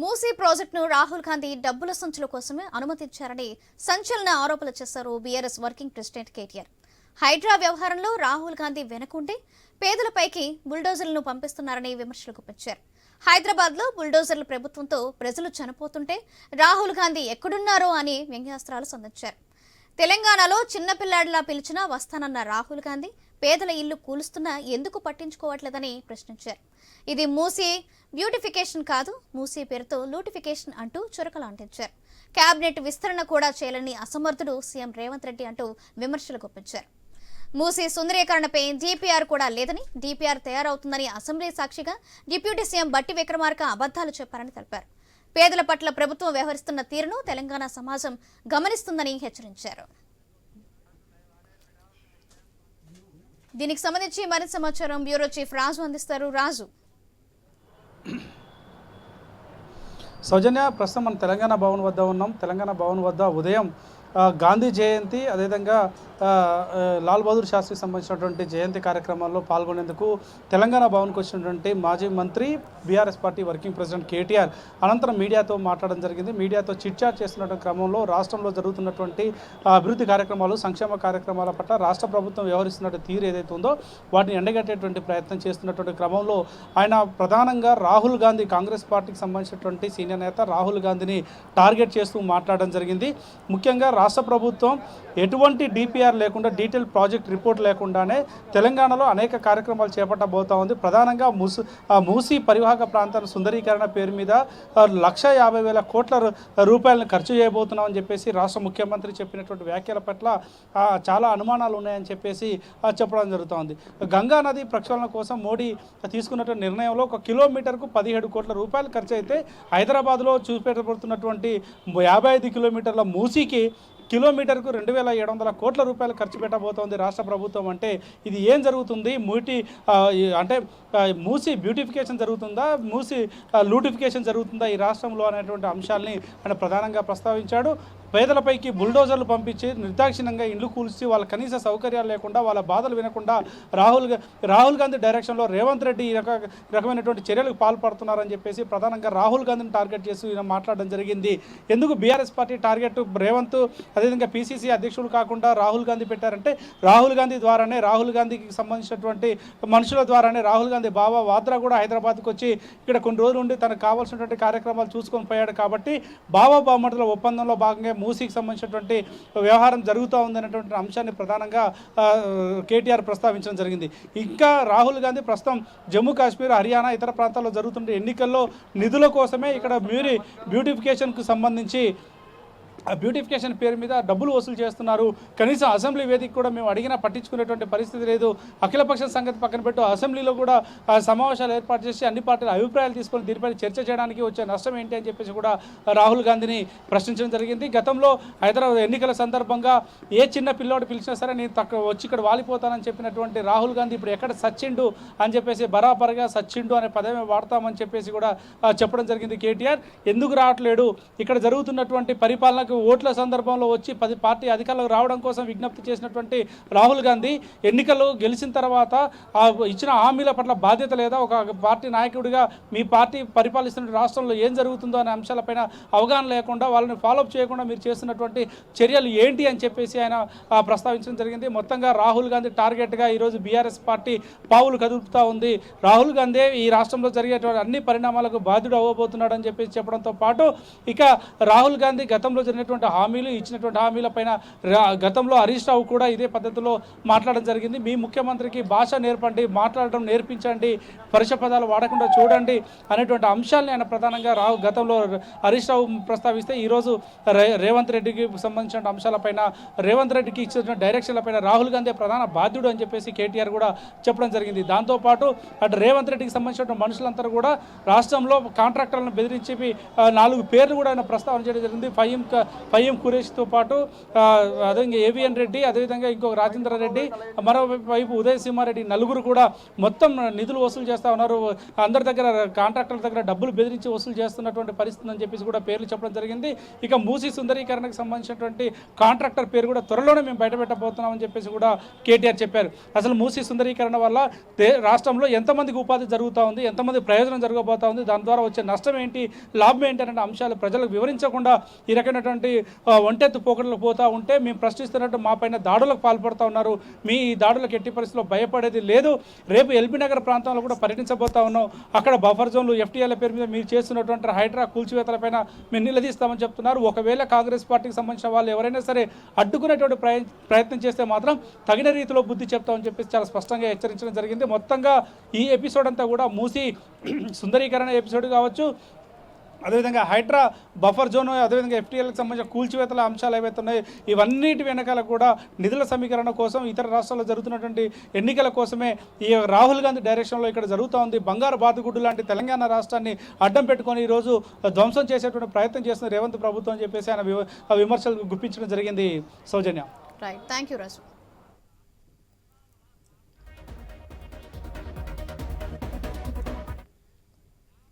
మూసీ ప్రాజెక్టును రాహుల్ గాంధీ డబ్బుల సంచుల కోసమే అనుమతించారని సంచలన ఆరోపణలు చేశారు BRS working president KTR. Hydraa వ్యవహారంలో రాహుల్ గాంధీ వెనకుండి పేదలపైకి బుల్డోజర్లను పంపిస్తున్నారని విమర్శలు గుప్పించారు హైదరాబాద్లో బుల్డోజర్ల ప్రభుత్వంతో ప్రజలు చనిపోతుంటే రాహుల్ గాంధీ ఎక్కడున్నారో అని వ్యంగ్యాస్త్రాలు సంధించారు. తెలంగాణలో చిన్నపిల్లాడిలా పిలిచినా వస్తానన్న రాహుల్ గాంధీ పేదల ఇల్లు కూలుస్తున్నా ఎందుకు పట్టించుకోవట్లేదని ప్రశ్నించారు. ఇది మూసీ బ్యూటిఫికేషన్ కాదు మూసీ పేరుతో లూటిఫికేషన్ అంటూ చురకలు అంటించారు. కేబినెట్ విస్తరణ కూడా చేయాలని అసమర్థుడు సీఎం రేవంత్ రెడ్డి అంటూ విమర్శలు గుప్పించారు. మూసీ సుందరీకరణపై డిపిఆర్ కూడా లేదని డిపిఆర్ తయారవుతుందని అసెంబ్లీ సాక్షిగా డిప్యూటీ సీఎం బట్టి విక్రమార్క అబద్ధాలు చెప్పారని తెలిపారు. పేదల పట్ల ప్రభుత్వం వ్యవహరిస్తున్న తీరును తెలంగాణ సమాజం గమనిస్తుందని హెచ్చరించారు. దీనికి సంబంధించి మరింత సమాచారం బ్యూరో చీఫ్ రాజు అందిస్తారు. రాజు. సౌజన్య ప్రస్తుతం మనం తెలంగాణ భవన్ వద్ద ఉన్నాం. తెలంగాణ భవన్ వద్ద ఉదయం గాంధీ జయంతి అదేవిధంగా లాల్ బహదూర్ శాస్త్రికి సంబంధించినటువంటి జయంతి కార్యక్రమాల్లో పాల్గొనేందుకు తెలంగాణ భవన్కి వచ్చినటువంటి మాజీ మంత్రి BRS party working president KTR అనంతరం మీడియాతో మాట్లాడడం జరిగింది. మీడియాతో చిట్చాట్ చేస్తున్నటువంటి క్రమంలో రాష్ట్రంలో జరుగుతున్నటువంటి అభివృద్ధి కార్యక్రమాలు సంక్షేమ కార్యక్రమాల పట్ల రాష్ట్ర ప్రభుత్వం వ్యవహరిస్తున్న తీరు ఏదైతే ఉందో వాటిని ఎండగట్టేటువంటి ప్రయత్నం చేస్తున్నటువంటి క్రమంలో ఆయన ప్రధానంగా రాహుల్ గాంధీ కాంగ్రెస్ పార్టీకి సంబంధించినటువంటి సీనియర్ నేత రాహుల్ గాంధీని టార్గెట్ చేస్తూ మాట్లాడడం జరిగింది. ముఖ్యంగా రాష్ట్ర ప్రభుత్వం ఎటువంటి డిపిఆర్ లేకుండా డీటెయిల్ ప్రాజెక్ట్ రిపోర్ట్ లేకుండానే తెలంగాణలో అనేక కార్యక్రమాలు చేపట్టబోతా ఉంది. ప్రధానంగా ముసు మూసీ పరివాహక ప్రాంతాల సుందరీకరణ పేరు మీద లక్ష యాభై వేల కోట్ల రూపాయలను ఖర్చు చేయబోతున్నామని చెప్పేసి రాష్ట్ర ముఖ్యమంత్రి చెప్పినటువంటి వ్యాఖ్యల పట్ల చాలా అనుమానాలు ఉన్నాయని చెప్పేసి చెప్పడం జరుగుతోంది. గంగా నది ప్రక్షాళన కోసం మోడీ తీసుకున్నటువంటి నిర్ణయంలో ఒక కిలోమీటర్కు పదిహేడు కోట్ల రూపాయలు ఖర్చు అయితే హైదరాబాద్లో చూపెట్టబడుతున్నటువంటి యాభై ఐదు కిలోమీటర్ల మూసీకి కిలోమీటర్కు రెండు వేల ఏడు వందల కోట్ల రూపాయలు ఖర్చు పెట్టబోతోంది రాష్ట్ర ప్రభుత్వం అంటే ఇది ఏం జరుగుతుంది? మూటి అంటే మూసి బ్యూటిఫికేషన్ జరుగుతుందా? మూసి లూటిఫికేషన్ జరుగుతుందా ఈ రాష్ట్రంలో అనేటువంటి అంశాల్ని ఆయన ప్రధానంగా ప్రస్తావించాడు. పేదలపైకి బుల్డోజర్లు పంపించి నిర్దాక్షిణ్యంగా ఇండ్లు కూల్చి వాళ్ళ కనీస సౌకర్యాలు లేకుండా వాళ్ళ బాధలు వినకుండా రాహుల్ రాహుల్ గాంధీ డైరెక్షన్లో రేవంత్ రెడ్డి ఈ రక రకమైనటువంటి చర్యలకు పాల్పడుతున్నారని చెప్పేసి ప్రధానంగా రాహుల్ గాంధీని టార్గెట్ చేసి ఈయన మాట్లాడడం జరిగింది. ఎందుకు బీఆర్ఎస్ పార్టీ టార్గెట్ రేవంత్ అదేవిధంగా పీసీసీ అధ్యక్షుడు కాకుండా రాహుల్ గాంధీ పెట్టారంటే రాహుల్ గాంధీ ద్వారానే రాహుల్ గాంధీకి సంబంధించినటువంటి మనుషుల ద్వారానే రాహుల్ గాంధీ బాబా వాద్రా కూడా హైదరాబాద్కు వచ్చి ఇక్కడ కొన్ని రోజులు ఉండి తనకు కావాల్సినటువంటి కార్యక్రమాలు చూసుకొని పోయాడు కాబట్టి బాబా బామటల ఒప్పందంలో భాగంగా మూసీకి సంబంధించినటువంటి వ్యవహారం జరుగుతూ ఉందనేటువంటి అంశాన్ని ప్రధానంగా కేటీఆర్ ప్రస్తావించడం జరిగింది. ఇంకా రాహుల్ గాంధీ ప్రస్తుతం జమ్మూ కాశ్మీర్ హర్యానా ఇతర ప్రాంతాల్లో జరుగుతున్న ఎన్నికల్లో నిధుల కోసమే ఇక్కడ బ్యూరీ బ్యూటిఫికేషన్కు సంబంధించి బ్యూటిఫికేషన్ పేరు మీద డబ్బులు వసూలు చేస్తున్నారు. కనీసం అసెంబ్లీ వేదిక కూడా మేము అడిగినా పట్టించుకునేటువంటి పరిస్థితి లేదు. అఖిలపక్షం సంగతి పక్కన పెట్టు అసెంబ్లీలో కూడా సమావేశాలు ఏర్పాటు చేసి అన్ని పార్టీల అభిప్రాయాలు తీసుకొని దీనిపై చర్చ చేయడానికి వచ్చే నష్టం ఏంటి అని చెప్పేసి కూడా రాహుల్ గాంధీని ప్రశ్నించడం జరిగింది. గతంలో హైదరాబాద్ ఎన్నికల సందర్భంగా ఏ చిన్న పిల్లోడు పిలిచినా సరే నేను తక్కువ వచ్చి ఇక్కడ వాలిపోతానని చెప్పినటువంటి రాహుల్ గాంధీ ఇప్పుడు ఎక్కడ సచ్చిండు అని చెప్పేసి బరాబరగా సచ్చిండు అనే పదమే వాడతామని చెప్పేసి కూడా చెప్పడం జరిగింది కేటీఆర్. ఎందుకు రావట్లేడు? ఇక్కడ జరుగుతున్నటువంటి పరిపాలనకు ఓట్ల సందర్భంలో వచ్చి పది పార్టీ అధికారులకు రావడం కోసం విజ్ఞప్తి చేసినటువంటి రాహుల్ గాంధీ ఎన్నికలు గెలిచిన తర్వాత ఆ ఇచ్చిన హామీల పట్ల బాధ్యత లేదా ఒక పార్టీ నాయకుడిగా మీ పార్టీ పరిపాలిస్తున్న రాష్ట్రంలో ఏం జరుగుతుందో అనే అంశాలపైన అవగాహన లేకుండా వాళ్ళని ఫాలోఅప్ చేయకుండా మీరు చేస్తున్నటువంటి చర్యలు ఏంటి అని చెప్పేసి ఆయన ప్రస్తావించడం జరిగింది. మొత్తంగా రాహుల్ గాంధీ టార్గెట్గా ఈరోజు బీఆర్ఎస్ పార్టీ పావులు కదుపుతూ ఉంది. రాహుల్ గాంధీ ఈ రాష్ట్రంలో జరిగేటువంటి అన్ని పరిణామాలకు బాధ్యుడు అవ్వబోతున్నాడు అని చెప్పేసి చెప్పడంతో పాటు ఇక రాహుల్ గాంధీ గతంలో ఇచ్చినటువంటి హామీలు ఇచ్చినటువంటి హామీల పైన రా- గతంలో హరీష్ రావు కూడా ఇదే పద్ధతిలో మాట్లాడడం జరిగింది. మీ ముఖ్యమంత్రికి భాష నేర్పండి మాట్లాడడం నేర్పించండి పరుష పదాలు వాడకుండా చూడండి అనేటువంటి అంశాలని ఆయన ప్రధానంగా రావు గతంలో హరీష్ రావు ప్రస్తావిస్తే ఈరోజు రేవంత్ రెడ్డికి సంబంధించిన అంశాలపైన రేవంత్ రెడ్డికి ఇచ్చిన డైరెక్షన్లపైన రాహుల్ గాంధీ ప్రధాన బాధ్యుడు అని చెప్పేసి కేటీఆర్ కూడా చెప్పడం జరిగింది. దాంతోపాటు అటు రేవంత్ రెడ్డికి సంబంధించిన మనుషులంతా కూడా రాష్ట్రంలో కాంట్రాక్టర్లను బెదిరించి నాలుగు పేర్లు కూడా ఆయన ప్రస్తావన చేయడం జరిగింది. ఫహీం ఫయ్యం కురేష్తో పాటు అదే ఏవిఎన్ రెడ్డి అదేవిధంగా ఇంకొక రాజేంద్ర రెడ్డి మరోవైపు ఉదయ సింహారెడ్డి నలుగురు కూడా మొత్తం నిధులు వసూలు చేస్తా ఉన్నారు. అందరి దగ్గర కాంట్రాక్టర్ల దగ్గర డబ్బులు బెదిరించి వసూలు చేస్తున్నటువంటి పరిస్థితి అని చెప్పేసి కూడా పేర్లు చెప్పడం జరిగింది. ఇక మూసీ సుందరీకరణకు సంబంధించినటువంటి కాంట్రాక్టర్ పేరు కూడా త్వరలోనే మేము బయటపెట్టబోతున్నామని చెప్పేసి కూడా కేటీఆర్ చెప్పారు. అసలు మూసీ సుందరీకరణ వల్ల రాష్ట్రంలో ఎంతమందికి ఉపాధి జరుగుతూ ఉంది ఎంతమంది ప్రయోజనం జరగబోతా ఉంది దాని ద్వారా వచ్చే నష్టం ఏంటి లాభం ఏంటి అనే అంశాలు ప్రజలకు వివరించకుండా ఈ రకమైనటువంటి ఆ, ఒంటెత్తు పోకడలు పోతూ ఉంటే మేము ప్రశ్నిస్తున్నట్టు మా పైన దాడులకు పాల్పడుతూ ఉన్నారు. మీ ఈ దాడులకు ఎట్టి పరిస్థితిలో భయపడేది లేదు. రేపు ఎల్బీ నగర్ ప్రాంతంలో కూడా పర్యటించబోతా ఉన్నాం. అక్కడ బఫర్ జోన్లు ఎఫ్టీఎల్ పేరు మీద మీరు చేస్తున్నటువంటి హైడ్రా కూల్చివేతలపైన మేము నిలదీస్తామని చెప్తున్నారు. ఒకవేళ కాంగ్రెస్ పార్టీకి సంబంధించిన వాళ్ళు ఎవరైనా సరే అడ్డుకునేటువంటి ప్రయత్నం చేస్తే మాత్రం తగిన రీతిలో బుద్ధి చెప్తామని చెప్పేసి చాలా స్పష్టంగా హెచ్చరించడం జరిగింది. మొత్తంగా ఈ ఎపిసోడ్ అంతా కూడా మూసి సుందరీకరణ ఎపిసోడ్ కావచ్చు. అదేవిధంగా హైడ్రా బఫర్ జోన్ అదేవిధంగా ఎఫ్టీఎల్కి సంబంధించిన కూల్చివేతల అంశాలు ఏవైతే ఉన్నాయో ఇవన్నిటి వెనకాల కూడా నిధుల సమీకరణ కోసం ఇతర రాష్ట్రాల్లో జరుగుతున్నటువంటి ఎన్నికల కోసమే ఈ రాహుల్ గాంధీ డైరెక్షన్లో ఇక్కడ జరుగుతూ ఉంది. బంగారు బాతుగుడ్డు లాంటి తెలంగాణ రాష్ట్రాన్ని అడ్డం పెట్టుకొని ఈరోజు ధ్వంసం చేసేటువంటి ప్రయత్నం చేస్తున్న రేవంత్ ప్రభుత్వం అని చెప్పేసి ఆయన విమర్శలు గుప్పించడం జరిగింది. సౌజన్య. Right thank you Raju